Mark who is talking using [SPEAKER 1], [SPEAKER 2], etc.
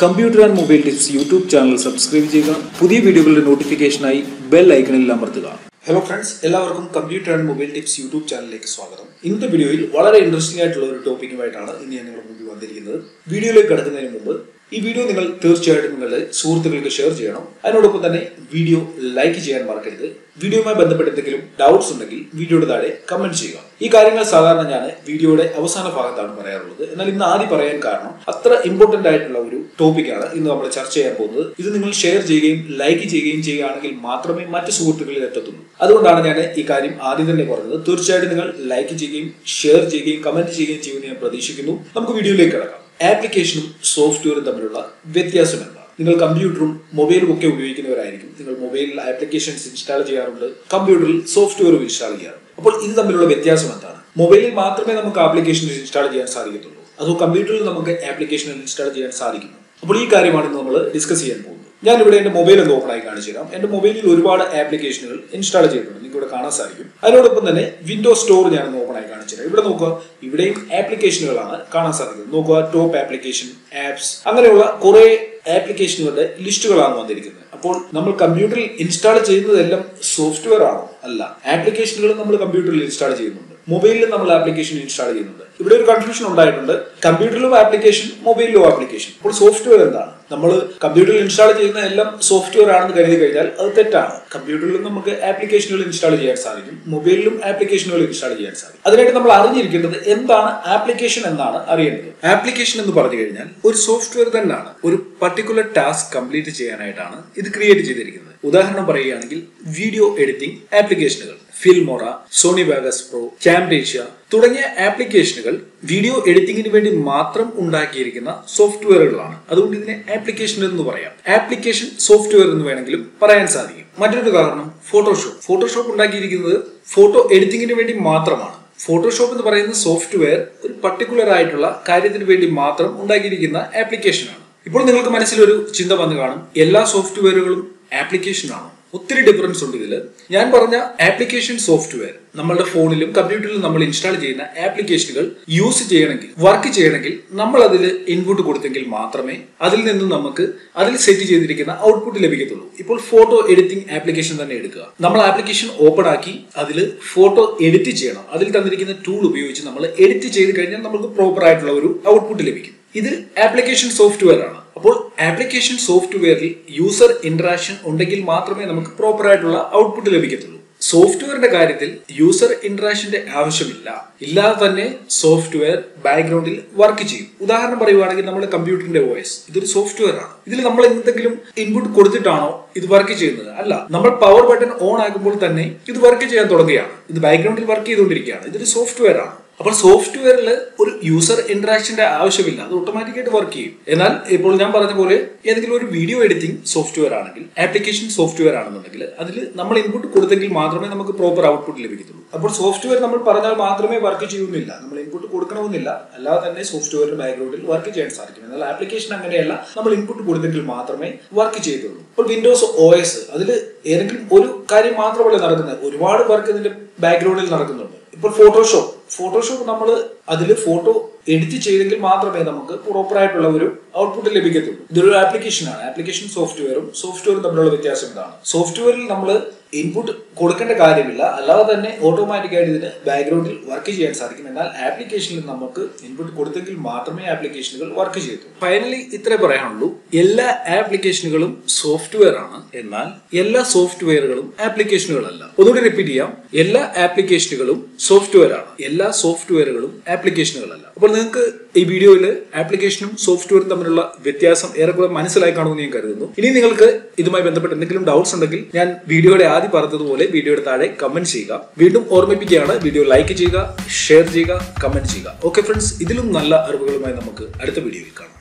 [SPEAKER 1] Computer and mobile tips YouTube channel subscribe ചെയ്യുക. പുതിയ വീഡിയോകളുടെ നോട്ടിഫിക്കേഷനായി ബെൽ ഐക്കണിൽ അമർത്തുക.
[SPEAKER 2] ഹലോ ഫ്രണ്ട്സ് എല്ലാവർക്കും computer and mobile tips YouTube ചാനലിലേക്ക് സ്വാഗതം. ഇന്നത്തെ വീഡിയോയിൽ വളരെ ഇൻട്രസ്റ്റിംഗ് ആയിട്ടുള്ള ഒരു ടോപ്പിക്കുമായിട്ടാണ് ഇന്ന് ഞാൻ നിങ്ങളുടെ മുമ്പിൽ വന്നിരിക്കുന്നത്. വീഡിയോയിലേക്ക് കടക്കുന്നതിന് മുമ്പ് ഈ വീഡിയോ നിങ്ങൾ തീർച്ചയായിട്ടും നിങ്ങളുടെ സുഹൃത്തുക്കൾക്ക് ഷെയർ ചെയ്യണം. അതിനോടൊപ്പം തന്നെ വീഡിയോ ലൈക്ക് ചെയ്യാൻ മറക്കരുത്. വീഡിയോയുമായി ബന്ധപ്പെട്ട് എന്തെങ്കിലും ഡൗട്ട്സ് ഉണ്ടെങ്കിൽ വീഡിയോയുടെ താഴെ കമന്റ് ചെയ്യുക. ഈ കാര്യങ്ങൾ സാധാരണ ഞാൻ വീഡിയോയുടെ അവസാന ഭാഗത്താണ് പറയാറുള്ളത്. എന്നാൽ ഇന്ന് ആദ്യം പറയാൻ കാരണം അത്ര ഇമ്പോർട്ടന്റ് ആയിട്ടുള്ള ഒരു ടോപ്പിക്കാണ് ഇന്ന് നമ്മൾ ചർച്ച ചെയ്യാൻ പോകുന്നത്. ഇത് നിങ്ങൾ ഷെയർ ചെയ്യുകയും ലൈക്ക് ചെയ്യുകയും ചെയ്യുകയാണെങ്കിൽ മാത്രമേ മറ്റ് സുഹൃത്തുക്കളിൽ എത്തത്തുള്ളൂ. അതുകൊണ്ടാണ് ഞാൻ ഈ കാര്യം ആദ്യം തന്നെ പറഞ്ഞത്. തീർച്ചയായിട്ടും നിങ്ങൾ ലൈക്ക് ചെയ്യുകയും ഷെയർ ചെയ്യുകയും കമന്റ് ചെയ്യുകയും ചെയ്യുമെന്ന് ഞാൻ പ്രതീക്ഷിക്കുന്നു. നമുക്ക് വീഡിയോയിലേക്ക് കിടക്കാം. ആപ്ലിക്കേഷനും സോഫ്റ്റ്വെയറും തമ്മിലുള്ള വ്യത്യാസം എന്താണ് നിങ്ങൾ കമ്പ്യൂട്ടറും മൊബൈലും ഒക്കെ ഉപയോഗിക്കുന്നവരായിരിക്കും. നിങ്ങൾ മൊബൈലിൽ ആപ്ലിക്കേഷൻസ് ഇൻസ്റ്റാൾ ചെയ്യാറുണ്ട്. കമ്പ്യൂട്ടറിൽ സോഫ്റ്റ്വെയറും ഇൻസ്റ്റാൾ ചെയ്യാറുണ്ട്. അപ്പോൾ ഇത് തമ്മിലുള്ള വ്യത്യാസം എന്താണ്? മൊബൈലിൽ മാത്രമേ നമുക്ക് ആപ്ലിക്കേഷൻ ഇൻസ്റ്റാൾ ചെയ്യാൻ സാധിക്കത്തുള്ളൂ. അതോ കമ്പ്യൂട്ടറിൽ നമുക്ക് ആപ്ലിക്കേഷൻ ഇൻസ്റ്റാൾ ചെയ്യാൻ സാധിക്കുന്നു അപ്പോൾ ഈ കാര്യമാണ് നമ്മൾ ഡിസ്കസ് ചെയ്യാൻ പോകുന്നത്. ഞാൻ ഇവിടെ എന്റെ മൊബൈൽ ഒന്ന് ഓപ്പൺ ആയി കാണിച്ചു തരാം. എന്റെ മൊബൈലിൽ ഒരുപാട് ആപ്ലിക്കേഷനുകൾ ഇൻസ്റ്റാൾ ചെയ്തിട്ടുണ്ട്. നിങ്ങൾക്ക് ഇവിടെ കാണാൻ സാധിക്കും. അതിനോടൊപ്പം തന്നെ വിൻഡോ സ്റ്റോർ ഞാൻ ഒന്ന് ഓപ്പൺ ആയി കാണിച്ചു തരാം. ഇവിടെ നോക്കുക ഇവിടെയും ആപ്ലിക്കേഷനുകളാണ് കാണാൻ സാധിക്കുന്നത്. നോക്കുക ടോപ്പ് ആപ്ലിക്കേഷൻ ആപ്സ് അങ്ങനെയുള്ള കുറെ ആപ്ലിക്കേഷനുകളുടെ ലിസ്റ്റുകളാണ് വന്നിരിക്കുന്നത്. അപ്പോൾ നമ്മൾ കമ്പ്യൂട്ടറിൽ ഇൻസ്റ്റാൾ ചെയ്യുന്നതെല്ലാം സോഫ്റ്റ്വെയർ ആണോ? അല്ല. ആപ്ലിക്കേഷനുകൾ നമ്മൾ കമ്പ്യൂട്ടറിൽ ഇൻസ്റ്റാൾ ചെയ്യുന്നുണ്ട്. മൊബൈലിൽ നമ്മൾ ആപ്ലിക്കേഷൻ ഇൻസ്റ്റാൾ ചെയ്യുന്നുണ്ട്. ഇവിടെ ഒരു കൺഫ്യൂഷൻ ഉണ്ടായിട്ടുണ്ട്. കമ്പ്യൂട്ടറിലും ആപ്ലിക്കേഷൻ മൊബൈലിലും ആപ്ലിക്കേഷൻ. അപ്പോൾ സോഫ്റ്റ്വെയർ എന്താണ്? നമ്മൾ കമ്പ്യൂട്ടറിൽ ഇൻസ്റ്റാൾ ചെയ്യുന്ന എല്ലാം സോഫ്റ്റ്വെയർ ആണെന്ന് കരുതി കഴിഞ്ഞാൽ അത് തെറ്റാണ്. കമ്പ്യൂട്ടറിലും നമുക്ക് ആപ്ലിക്കേഷനുകൾ ഇൻസ്റ്റാൾ ചെയ്യാൻ സാധിക്കും. മൊബൈലിലും ആപ്ലിക്കേഷനുകൾ ഇൻസ്റ്റാൾ ചെയ്യാൻ സാധിക്കും. അതിനായിട്ട് നമ്മൾ അറിഞ്ഞിരിക്കേണ്ടത് എന്താണ് ആപ്ലിക്കേഷൻ എന്നാണ് അറിയേണ്ടത്. ആപ്ലിക്കേഷൻ എന്ന് പറഞ്ഞു കഴിഞ്ഞാൽ ഒരു സോഫ്റ്റ്വെയർ തന്നെയാണ്. ഒരു പർട്ടിക്കുലർ ടാസ്ക് കംപ്ലീറ്റ് ചെയ്യാനായിട്ടാണ് ഇത് ക്രിയേറ്റ് ചെയ്തിരിക്കുന്നത്. ഉദാഹരണം പറയുകയാണെങ്കിൽ വീഡിയോ എഡിറ്റിംഗ് ആപ്ലിക്കേഷനുകൾ Filmora Sony Vegas Pro Camtasia തുടങ്ങിയ ആപ്ലിക്കേഷനുകൾ വീഡിയോ എഡിറ്റിംഗിന് വേണ്ടി മാത്രം ഉണ്ടാക്കിയിരിക്കുന്ന സോഫ്റ്റ്വെയറുകളാണ്. അതുകൊണ്ട് ഇതിനെ ആപ്ലിക്കേഷൻ എന്ന് പറയാം. ആപ്ലിക്കേഷൻ സോഫ്റ്റ്വെയർ എന്ന് വേണമെങ്കിലും പറയാൻ സാധിക്കും. മറ്റൊരു കാരണം ഫോട്ടോഷോപ്പ് ഫോട്ടോഷോപ്പ് ഉണ്ടാക്കിയിരിക്കുന്നത് ഫോട്ടോ എഡിറ്റിംഗിന് വേണ്ടി മാത്രമാണ്. ഫോട്ടോഷോപ്പ് എന്ന് പറയുന്ന സോഫ്റ്റ്വെയർ ഒരു പർട്ടിക്കുലർ ആയിട്ടുള്ള കാര്യത്തിന് വേണ്ടി മാത്രം ഉണ്ടാക്കിയിരിക്കുന്ന ആപ്ലിക്കേഷനാണ്. ഇപ്പോൾ നിങ്ങൾക്ക് മനസ്സിലൊരു ചിന്ത വന്നു കാണും. എല്ലാ സോഫ്റ്റ്വെയറുകളും ആപ്ലിക്കേഷൻ ആണോ ഒത്തിരി ഡിഫറൻസ് ഉണ്ട് ഇതിൽ ഞാൻ പറഞ്ഞ ആപ്ലിക്കേഷൻ സോഫ്റ്റ്വെയർ നമ്മളുടെ ഫോണിലും കമ്പ്യൂട്ടറിലും നമ്മൾ ഇൻസ്റ്റാൾ ചെയ്യുന്ന ആപ്ലിക്കേഷനുകൾ യൂസ് ചെയ്യണമെങ്കിൽ വർക്ക് ചെയ്യണമെങ്കിൽ നമ്മൾ അതിൽ ഇൻപുട്ട് കൊടുത്തെങ്കിൽ മാത്രമേ അതിൽ നിന്നും നമുക്ക് അതിൽ സെറ്റ് ചെയ്തിരിക്കുന്ന ഔട്ട്പുട്ട് ലഭിക്കത്തുള്ളൂ. ഇപ്പോൾ ഫോട്ടോ എഡിറ്റിംഗ് ആപ്ലിക്കേഷൻ തന്നെ എടുക്കുക. നമ്മൾ ആപ്ലിക്കേഷൻ ഓപ്പൺ ആക്കി അതിൽ ഫോട്ടോ എഡിറ്റ് ചെയ്യണം. അതിൽ തന്നിരിക്കുന്ന ടൂൾ ഉപയോഗിച്ച് നമ്മൾ എഡിറ്റ് ചെയ്ത് കഴിഞ്ഞാൽ നമുക്ക് പ്രോപ്പർ ആയിട്ടുള്ള ഒരു ഔട്ട്പുട്ട് ലഭിക്കും. ഇത് ആപ്ലിക്കേഷൻ സോഫ്റ്റ്വെയർ ആണ്. അപ്പോൾ ആപ്ലിക്കേഷൻ സോഫ്റ്റ്വെയറിൽ യൂസർ ഇന്ററാക്ഷൻ ഉണ്ടെങ്കിൽ മാത്രമേ നമുക്ക് പ്രോപ്പർ ആയിട്ടുള്ള ഔട്ട്പുട്ട് ലഭിക്കത്തുള്ളൂ. സോഫ്റ്റ്വെയറിന്റെ കാര്യത്തിൽ യൂസർ ഇന്ററാക്ഷന്റെ ആവശ്യമില്ല. ഇല്ലാതെ തന്നെ സോഫ്റ്റ്വെയർ ബാക്ക്ഗ്രൗണ്ടിൽ വർക്ക് ചെയ്യും. ഉദാഹരണം പറയുവാണെങ്കിൽ നമ്മുടെ കമ്പ്യൂട്ടറിന്റെ വോയിസ് ഇതൊരു സോഫ്റ്റ്വെയർ ആണ്. ഇതിൽ നമ്മൾ എന്തെങ്കിലും ഇൻപുട്ട് കൊടുത്തിട്ടാണോ ഇത് വർക്ക് ചെയ്യുന്നത്? അല്ല. നമ്മൾ പവർ ബട്ടൺ ഓൺ ആകുമ്പോൾ തന്നെ ഇത് വർക്ക് ചെയ്യാൻ തുടങ്ങുകയാണ്. ഇത് ബാക്ക്ഗ്രൗണ്ടിൽ വർക്ക് ചെയ്തുകൊണ്ടിരിക്കുകയാണ്. ഇതൊരു സോഫ്റ്റ്വെയർ ആണ്. അപ്പോൾ സോഫ്റ്റ്വെയറിൽ ഒരു യൂസർ ഇന്ററാക്ഷന്റെ ആവശ്യമില്ല. അത് ഓട്ടോമാറ്റിക്കായിട്ട് വർക്ക് ചെയ്യും. എന്നാൽ ഇപ്പോൾ ഞാൻ പറഞ്ഞ പോലെ ഏതെങ്കിലും ഒരു വീഡിയോ എഡിറ്റിംഗ് സോഫ്റ്റ്വെയർ ആണെങ്കിൽ ആപ്ലിക്കേഷൻ സോഫ്റ്റ്വെയർ ആണെന്നുണ്ടെങ്കിൽ അതിൽ നമ്മൾ ഇൻപുട്ട് കൊടുത്തെങ്കിൽ മാത്രമേ നമുക്ക് പ്രോപ്പർ ഔട്ട്പുട്ട് ലഭിക്കത്തുള്ളൂ. അപ്പോൾ സോഫ്റ്റ്വെയർ നമ്മൾ പറഞ്ഞാൽ മാത്രമേ വർക്ക് ചെയ്യുന്നില്ല. നമ്മൾ ഇൻപുട്ട് കൊടുക്കണമെന്നില്ല. അല്ലാതെ തന്നെ സോഫ്റ്റ്വെയറിന്റെ ബാക്ക്ഗ്രൗണ്ടിൽ വർക്ക് ചെയ്യാൻ സാധിക്കും. എന്നാൽ ആപ്ലിക്കേഷൻ അങ്ങനെയല്ല. നമ്മൾ ഇൻപുട്ട് കൊടുത്തെങ്കിൽ മാത്രമേ വർക്ക് ചെയ്തുള്ളൂ. ഇപ്പോൾ വിൻഡോസ് ഒ എസ് അതിൽ ഏതെങ്കിലും ഒരു കാര്യം മാത്രമല്ല നടക്കുന്നത്. ഒരുപാട് വർക്ക് ഇതിന്റെ ബാക്ക്ഗ്രൗണ്ടിൽ നടക്കുന്നുണ്ട്. ഇപ്പോൾ ഫോട്ടോഷോപ്പ് ഫോട്ടോഷോപ്പ് നമ്മൾ അതിൽ ഫോട്ടോ എഡിറ്റ് ചെയ്തെങ്കിൽ മാത്രമേ നമുക്ക് പ്രോപ്പർ ആയിട്ടുള്ള ഒരു ഔട്ട്പുട്ട് ലഭിക്കത്തുള്ളൂ. ഇതൊരു ആപ്ലിക്കേഷനാണ് ആപ്ലിക്കേഷൻ സോഫ്റ്റ്വെയറും സോഫ്റ്റ്വെയറും തമ്മിലുള്ള വ്യത്യാസം ഇതാണ്. സോഫ്റ്റ്വെയറിൽ നമ്മൾ ഇൻപുട്ട് കൊടുക്കേണ്ട കാര്യമില്ല. അല്ലാതെ തന്നെ ഓട്ടോമാറ്റിക്കായിട്ട് ഇതിന് ബാക്ക്ഗ്രൗണ്ടിൽ വർക്ക് ചെയ്യാൻ സാധിക്കും. എന്നാൽ ആപ്ലിക്കേഷനിൽ നമുക്ക് ഇൻപുട്ട് കൊടുത്തെങ്കിൽ മാത്രമേ ആപ്ലിക്കേഷനുകൾ വർക്ക് ചെയ്യൂ ഫൈനലി ഇത്രേ പറയാനുള്ളൂ. എല്ലാ ആപ്ലിക്കേഷനുകളും സോഫ്റ്റ്വെയർ ആണ്. എന്നാൽ എല്ലാ സോഫ്റ്റ്വെയറുകളും ആപ്ലിക്കേഷനുകളല്ല ഒന്നുകൂടി റിപ്പീറ്റ് ചെയ്യാം. എല്ലാ ആപ്ലിക്കേഷനുകളും സോഫ്റ്റ്വെയർ ആണ്. എല്ലാ സോഫ്റ്റ്വെയറുകളും ആപ്ലിക്കേഷനുകളല്ല അപ്പോൾ നിങ്ങൾക്ക് ഈ വീഡിയോയിൽ ആപ്ലിക്കേഷനും സോഫ്റ്റ്വെയറും തമ്മിലുള്ള വ്യത്യാസം ഏറെക്കുറെ മനസ്സിലായി കാണുമെന്ന് ഞാൻ കരുതുന്നു. ഇനി നിങ്ങൾക്ക് ഇതുമായി ബന്ധപ്പെട്ട് എന്തെങ്കിലും ഡൗട്ട്സ് ഉണ്ടെങ്കിൽ ഞാൻ വീഡിയോയുടെ ആദ്യം പറഞ്ഞതുപോലെ വീഡിയോയുടെ താഴെ കമന്റ് ചെയ്യുക. വീണ്ടും ഓർമ്മിപ്പിക്കുകയാണ് വീഡിയോ ലൈക്ക് ചെയ്യുക ഷെയർ ചെയ്യുക കമന്റ് ചെയ്യുക. ഓക്കെ ഫ്രണ്ട്സ് ഇതിലും നല്ല അറിവുകളുമായി നമുക്ക് അടുത്ത വീഡിയോയിൽ കാണാം.